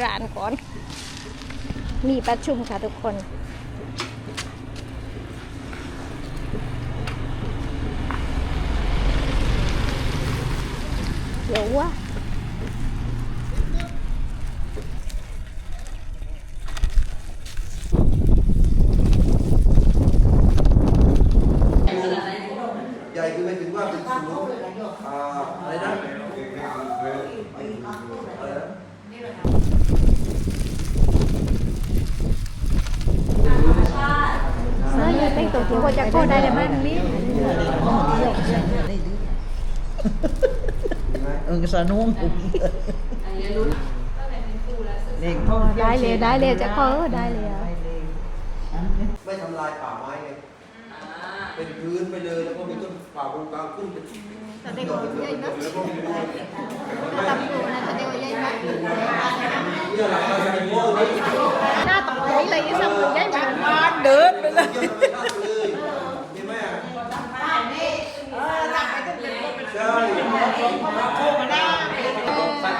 ร้านก่อน มีประชุมค่ะทุกคนเดี๋ยวว่าใหญ่คือหมายถึงว่าเป็นศูนย์อ่าอะไรนะอะไรนะ เสื้อยืดเตัวเขียวก็จะโคได้เลยมั้งนี่เออสนุกได้เลยได้เลยจะโคได้เลยไม่ทำลายป่าไม้ไงเป็นพื้นไปเลยแล้วก็มีต้นป่าโครงกาขึ้นเป็นแต่เด็กใหญ่นะแล้วก็มีรั้วตำรวจนะแต่เด็กใหญ่นะหน้าตกใจเลยยี่สับใหญ่มากเดินไปเลยเห็นไหมอะใช่ สัก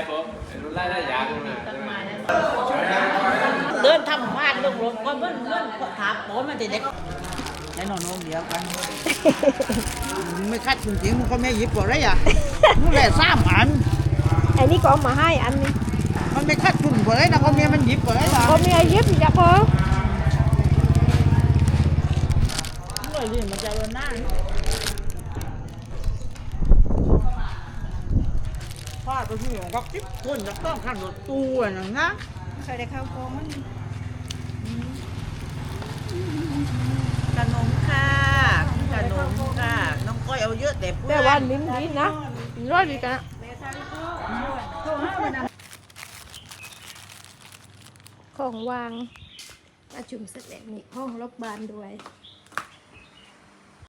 มีมีป้ายปุ๊บรู้ไล่ได้ยางนะเดินทำพลาดลงลงก็เบิ้ลเบิ้ลถามผมมันจะเด็กไอ้นอนโน้มเดียวกันมึงไม่คัดจริงๆมึงก็ไม่หยิบก่อนเลยอะมึงแหละสามอันไอ้นี่ก็เอามาให้อันนี้มันไม่คัดจุ่มก่อนเลยนะก็เมียมันหยิบก่อนเลยล่ะก็มีอายุจะโคเมื่อนี้มันจะรนหน้าพลาด ไปที่ของก็ติ๊บคนจะต้องขันรถตู้อะนะเคยได้เข้าโกมันขนมค่ะขนมค่ะน้องก้อยเอาเยอะแต่เพื่แต่อว่าลิ้นดีนะรอดดีกันนะของวางประชุมเสร็จแล้วมีห้องรบบานด้วย